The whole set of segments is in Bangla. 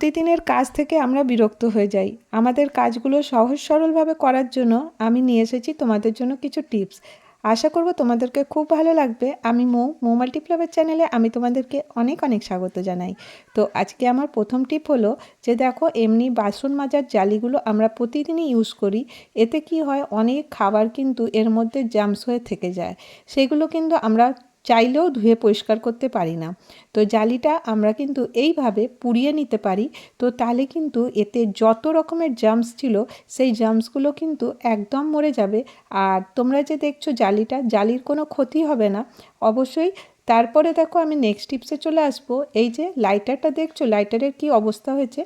প্রতিদিনের কাজ থেকে আমরা বিরক্ত হয়ে যাই। আমাদের কাজগুলো সহজ সরলভাবে করার জন্য আমি নিয়ে এসেছি তোমাদের জন্য কিছু টিপস। আশা করব তোমাদেরকে খুব ভালো লাগবে। আমি মৌ মৌ মাল্টিপ্লাবের চ্যানেলে আমি তোমাদেরকে অনেক অনেক স্বাগত জানাই। তো আজকে আমার প্রথম টিপ হলো যে দেখো, এমনি বাসন মাজার জালিগুলো আমরা প্রতিদিনই ইউজ করি। এতে কি হয়, অনেক খাবার কিন্তু এর মধ্যে জামস হয়ে থেকে যায়। সেগুলো কিন্তু আমরা চাইলেও ধুয়ে পরিষ্কার করতে পারি না। তো জালিটা আমরা কিন্তু এইভাবে পুড়িয়ে নিতে পারি। তো তাহলে কিন্তু এতে যত রকমের জামস ছিল, সেই জামসগুলো কিন্তু একদম মরে যাবে। আর তোমরা যে দেখছ জালিটা, জালির কোনো ক্ষতি হবে না। অবশ্যই তারপরে দেখো আমি নেক্সট টিপসে চলে আসব। এই যে লাইটারটা দেখছ লাইটারের কি অবস্থা হয়েছে?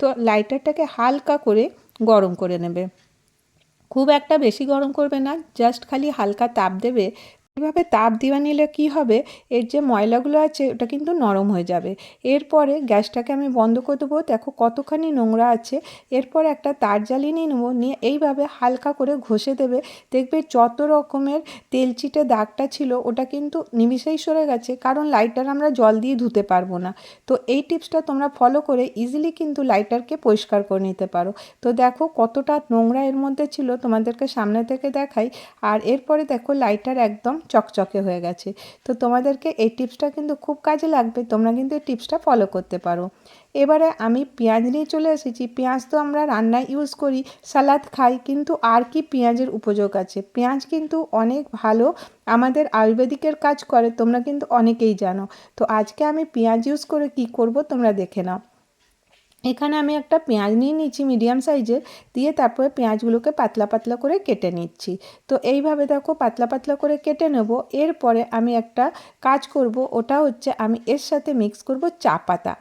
তো লাইটারটাকে হালকা করে গরম করে নেবে। খুব একটা বেশি গরম করবে না জাস্ট খালি হালকা তাপ দেবে। এভাবে তাপ দেওয়া নিলে কি হবে? এর যে ময়লাগুলো আছে, ওটা কিন্তু নরম হয়ে যাবে। এরপরে গ্যাসটাকে আমি বন্ধ করে দেবো। দেখো কতখানি নোংরা আছে। এরপর একটা তার জ্বালিয়ে নিয়ে নেব। নিয়ে এইভাবে হালকা করে ঘষে দেবে। দেখবে যত রকমের তেলচিটে দাগটা ছিল, ওটা কিন্তু নিমিষেই সরে গেছে। কারণ লাইটার আমরা জল দিয়ে ধুতে পারব না। তো এই টিপসটা তোমরা ফলো করে ইজিলি কিন্তু লাইটারকে পরিষ্কার করে নিতে পারো। তো দেখো কতটা নোংরা এর মধ্যে ছিল, তোমাদেরকে সামনে থেকে দেখাই। আর এরপরে দেখো লাইটার একদম চকচকে হয়ে গেছে। তো তোমাদেরকে এই টিপসটা কিন্তু খুব কাজে লাগবে, তোমরা কিন্তু এই টিপসটা ফলো করতে পারো। এবারে আমি পেঁয়াজ নিয়ে চলে এসেছি। পেঁয়াজ তো আমরা রান্নায় ইউজ করি, সালাদ খাই, কিন্তু আর কি পেঁয়াজের উপযোগ আছে? পেঁয়াজ কিন্তু অনেক ভালো আমাদের আয়ুর্বেদিকের কাজ করে, তোমরা কিন্তু অনেকেই জানো। তো আজকে আমি পেঁয়াজ ইউজ করে কি করব তোমরা দেখে নাও। এখানে আমি একটা পেঁয়াজ নিয়ে নিচ্ছি মিডিয়াম সাইজের, দিয়ে তারপরে পেঁয়াজগুলোকে পাতলা পাতলা করে কেটে নিচ্ছি। তো এইভাবে দেখো পাতলা পাতলা করে কেটে নেব। এরপরে আমি একটা কাজ করব, ওটা হচ্ছে আমি এর সাথে মিক্স করব চা পাতা।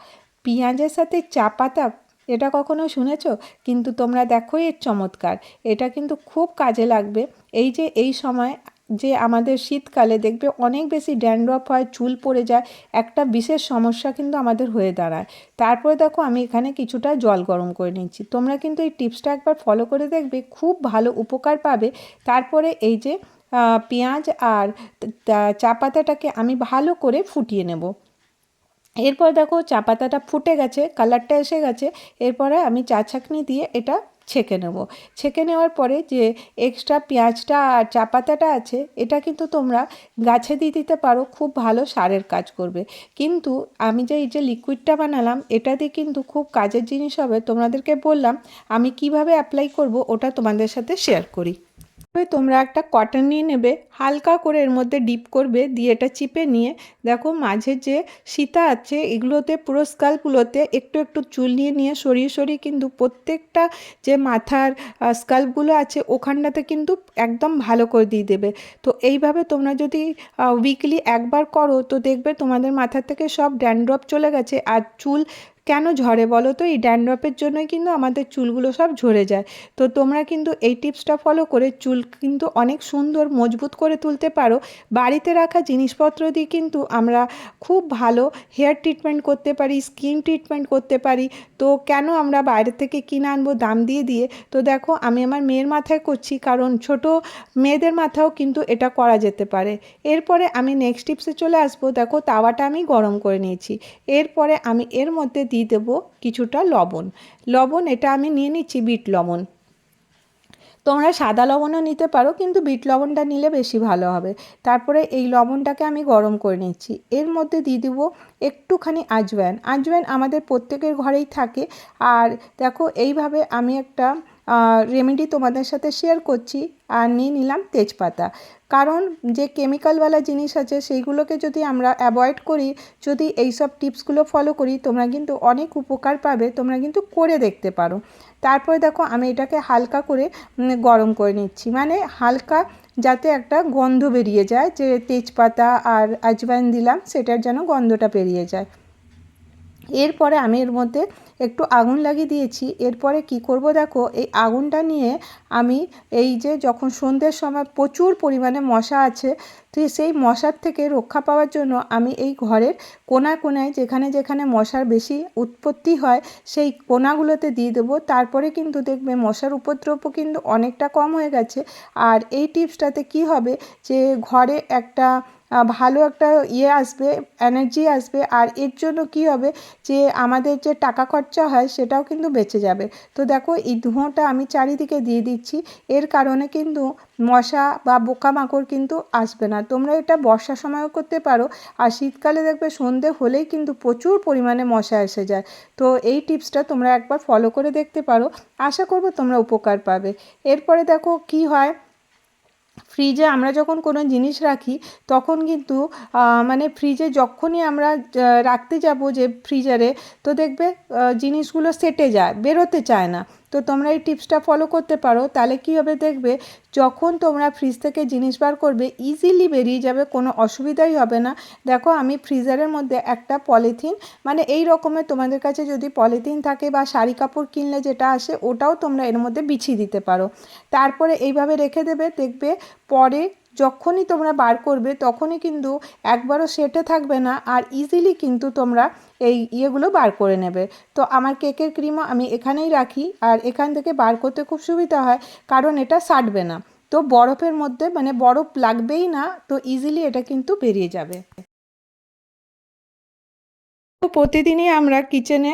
পেঁয়াজের সাথে চা পাতা, এটা কখনো শুনেছ? কিন্তু তোমরা দেখো এর চমৎকার। এটা কিন্তু খুব কাজে লাগবে। এই যে এই সময় যে আমাদের শীতকালে দেখবে অনেক বেশি ড্যান্ড্রফ হয়, চুল পড়ে যায়, একটা বিশেষ সমস্যা কিন্তু আমাদের হয়ে দাঁড়ায়। তারপরে দেখো আমি এখানে কিছুটা জল গরম করে নিচ্ছি। তোমরা কিন্তু এই টিপসটা একবার ফলো করে দেখবে, খুব ভালো উপকার পাবে। তারপরে এই যে পেঁয়াজ আর চা পাতাটাকে আমি ভালো করে ফুটিয়ে নেব। এরপর দেখো চা পাতাটা ফুটে গেছে কালারটা এসে গেছে। এরপরে আমি চা ছাঁকনি দিয়ে এটা ছেঁকে নেব। ছেঁকে নেওয়ার পরে যে এক্সট্রা পেঁয়াজটা আর চা পাতাটা আছে, এটা কিন্তু তোমরা গাছে দিয়ে দিতে পারো, খুব ভালো সারের কাজ করবে। কিন্তু আমি যে এই যে লিকুইডটা বানালাম, এটা দিয়ে কিন্তু খুব কাজের জিনিস হবে। তোমাদেরকে বললাম, আমি কীভাবে অ্যাপ্লাই করব, ওটা তোমাদের সাথে শেয়ার করি। তোমরা একটা কটন নিয়ে নেবে, হালকা করে এর মধ্যে ডিপ করবে, দিয়ে এটা চিপে নিয়ে, দেখো মাঝে যে সীতা আছে, এগুলোতে পুরো স্কাল্পগুলোতে একটু একটু চুল নিয়ে নিয়ে সরিয়ে সরিয়ে কিন্তু প্রত্যেকটা যে মাথার স্কাল্পগুলো আছে, ওখানটাতে কিন্তু একদম ভালো করে দিয়ে দেবে। তো এইভাবে তোমরা যদি উইকলি একবার করো, তো দেখবে তোমাদের মাথার থেকে সব ড্যান্ড্রপ চলে গেছে, আর চুল কেন ঝরে বলো তো? এই ড্যান্ড্রপের জন্যই কিন্তু আমাদের চুলগুলো সব ঝরে যায়। তো তোমরা কিন্তু এই টিপসটা ফলো করে চুল কিন্তু অনেক সুন্দর মজবুত করে তুলতে পারো। বাড়িতে রাখা জিনিসপত্র দিয়ে কিন্তু আমরা খুব ভালো হেয়ার ট্রিটমেন্ট করতে পারি, স্কিন ট্রিটমেন্ট করতে পারি। তো কেন আমরা বাইরে থেকে কিনে আনব দাম দিয়ে দিয়ে? তো দেখো, আমি আমার মেয়ের মাথায় করছি কারণ ছোট মেয়েদের মাথাও কিন্তু এটা করা যেতে পারে। এরপরে আমি নেক্সট টিপসে চলে আসব। দেখো, তাওয়াটা আমি গরম করে নিয়েছি। এরপরে আমি এর মধ্যে দিয়ে দিয়ে দেবো কিছুটা লবণ। লবণ এটা আমি নিয়ে নিচ্ছি বিট লবণ। তোমরা সাদা লবণও নিতে পারো, কিন্তু বিট লবণটা নিলে বেশি ভালো হবে। তারপরে এই লবণটাকে আমি গরম করে নিচ্ছি। এর মধ্যে দিয়ে দেবো একটুখানি আজওয়ান আজওয়ান আমাদের প্রত্যেকের ঘরেই থাকে। আর দেখো, এইভাবে আমি একটা রেমেডি তোমাদের সাথে শেয়ার করছি আর নিয়ে নিলাম তেজপাতা। কারণ যে কেমিক্যালওয়ালা জিনিস আছে, সেইগুলোকে যদি আমরা অ্যাভয়েড করি, যদি এই সব টিপসগুলো ফলো করি, তোমরা কিন্তু অনেক উপকার পাবে, তোমরা কিন্তু করে দেখতে পারো। তারপরে দেখো, আমি এটাকে হালকা করে গরম করে নিচ্ছি। মানে হালকা যাতে একটা গন্ধ বেরিয়ে যায়, যে তেজপাতা আর আজওয়াইন দিলাম, সেটার যেন গন্ধটা বেরিয়ে যায়। এরপরে আমি এর মধ্যে একটু আগুন লাগিয়ে দিয়েছি। এরপরে কি করব দেখো, এই আগুনটা নিয়ে আমি এই যে যখন সন্ধ্যের সময় প্রচুর পরিমাণে মশা আছে তো সেই মশার থেকে রক্ষা পাওয়ার জন্য আমি এই ঘরের কোনা কোনায় যেখানে যেখানে মশার বেশি উৎপত্তি হয়, সেই কোনাগুলোতে দিয়ে দেবো। তারপরে কিন্তু দেখবে মশার উপদ্রবও কিন্তু অনেকটা কম হয়ে গেছে। আর এই টিপসটাতে কি হবে যে ঘরে একটা ভালো একটা ইয়ে আসবে এনার্জি আসবে, আর এর জন্য কি হবে যে আমাদের যে টাকা খরচা হয় সেটাও কিন্তু বেঁচে যাবে। তো দেখো, এই ধোঁয়াটা আমি চারিদিকে দিয়ে দিচ্ছি, এর কারণে কিন্তু মশা বা পোকামাকড় কিন্তু আসবে না। তোমরা এটা বর্ষার সময়ও করতে পারো, আর শীতকালে দেখবে সন্ধে হলেই কিন্তু প্রচুর পরিমাণে মশা এসে যায়। তো এই টিপসটা তোমরা একবার ফলো করে দেখতে পারো, আশা করব তোমরা উপকার পাবে। এরপরে দেখো, কি হয়? ফ্রিজে আমরা যখন কোনো জিনিস রাখি, তখন কিন্তু মানে ফ্রিজে যখনই আমরা রাখতে যাব যে ফ্রিজারে তো দেখবে জিনিসগুলো সেটে যায়, বেরোতে চায় না। তো তোমরা এই টিপসটা ফলো করতে পারো। তাহলে কী হবে দেখবে, যখন তোমরা ফ্রিজ থেকে জিনিস বার করবে ইজিলি বেরিয়ে যাবে, কোনো অসুবিধাই হবে না। দেখো, আমি ফ্রিজারের মধ্যে একটা পলিথিন মানে এই রকমের তোমাদের কাছে যদি পলিথিন থাকে বা শাড়ি কাপড় কিনলে যেটা আসে, ওটাও তোমরা এর মধ্যে বিছিয়ে দিতে পারো। তারপরে এইভাবে রেখে দেবে, দেখবে পরে যখনই তোমরা বার করবে, তখনই কিন্তু একবারও সেটে থাকবে না আর ইজিলি কিন্তু তোমরা এই ইয়েগুলো বার করে নেবে। তো আমার কেকের ক্রিমও আমি এখানেই রাখি আর এখান থেকে বার করতে খুব সুবিধা হয় কারণ এটা সাটবে না। তো বরফের মধ্যে মানে বরফ লাগবেই না, তো ইজিলি এটা কিন্তু বেরিয়ে যাবে। তো প্রতিদিনই আমরা কিচেনে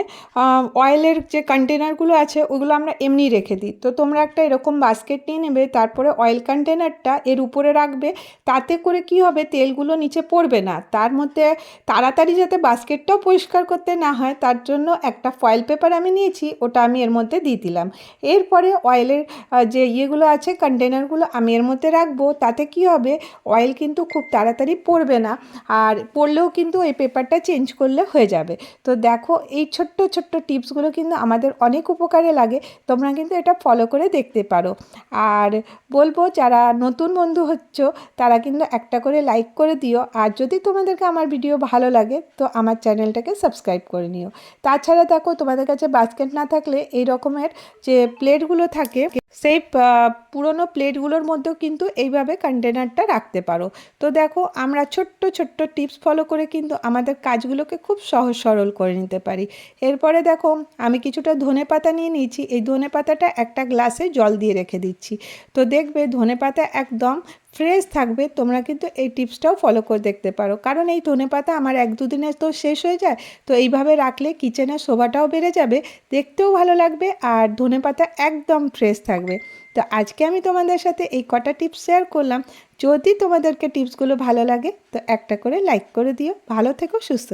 অয়েলের যে কন্টেনারগুলো আছে, ওগুলো আমরা এমনি রেখে দিই। তো তোমরা একটা এরকম বাস্কেট নিয়ে নেবে, তারপরে অয়েল কন্টেনারটা এর উপরে রাখবে। তাতে করে কি হবে, তেলগুলো নিচে পড়বে না। তার মধ্যে তাড়াতাড়ি যাতে বাস্কেটটাও পরিষ্কার করতে না হয়, তার জন্য একটা ফয়েল পেপার আমি নিয়েছি, ওটা আমি এর মধ্যে দিয়ে দিলাম। এরপরে অয়েলের যে ইয়েগুলো আছে কন্টেনারগুলো আমি এর মধ্যে রাখব। তাতে কি হবে অয়েল কিন্তু খুব তাড়াতাড়ি পড়বে না। আর পড়লেও কিন্তু এই পেপারটা চেঞ্জ করলে হয়ে যাবে। তো দেখো, এই ছোট্ট ছোট্ট টিপসগুলো কিন্তু আমাদের অনেক উপকারে লাগে। তোমরা কিন্তু এটা ফলো করে দেখতে পারো। আর বলব, যারা নতুন বন্ধু হচ্ছ, তারা কিন্তু একটা করে লাইক করে দিও। আর যদি তোমাদেরকে আমার ভিডিও ভালো লাগে, তো আমার চ্যানেলটাকে সাবস্ক্রাইব করে নিও। তাছাড়া দেখো, তোমাদের কাছে বাস্কেট না থাকলে এই রকমের যে প্লেটগুলো থাকে সেই পুরনো প্লেটগুলোর মধ্যেও কিন্তু এইভাবে কন্টেনারটা রাখতে পারো। তো দেখো, আমরা ছোট্ট ছোট্ট টিপস ফলো করে কিন্তু আমাদের কাজগুলোকে খুব সহজ সরল করে নিতে পারি। এরপরে দেখো, আমি কিছুটা ধনে পাতা নিয়ে নিয়েছি। এই ধনে পাতাটা একটা গ্লাসে জল দিয়ে রেখে দিচ্ছি। তো দেখবে ধনে পাতা একদম ফ্রেশ থাকবে, তোমরা কিন্তু এই টিপসটাও ফলো করে দেখতে পারো। কারণ এই ধনে পাতা আমার এক দুদিনে তো শেষ হয়ে যায়, তো এইভাবে রাখলে কিচেনের শোভাটাও বেড়ে যাবে, দেখতেও ভালো লাগবে আর ধনে পাতা একদম ফ্রেশ থাকবে। তো আজকে আমি তোমাদের সাথে এই কটা টিপস শেয়ার করলাম। যদি তোমাদেরকে টিপসগুলো ভালো লাগে, তো একটা করে লাইক করে দিও। ভালো থেকো, সুস্থ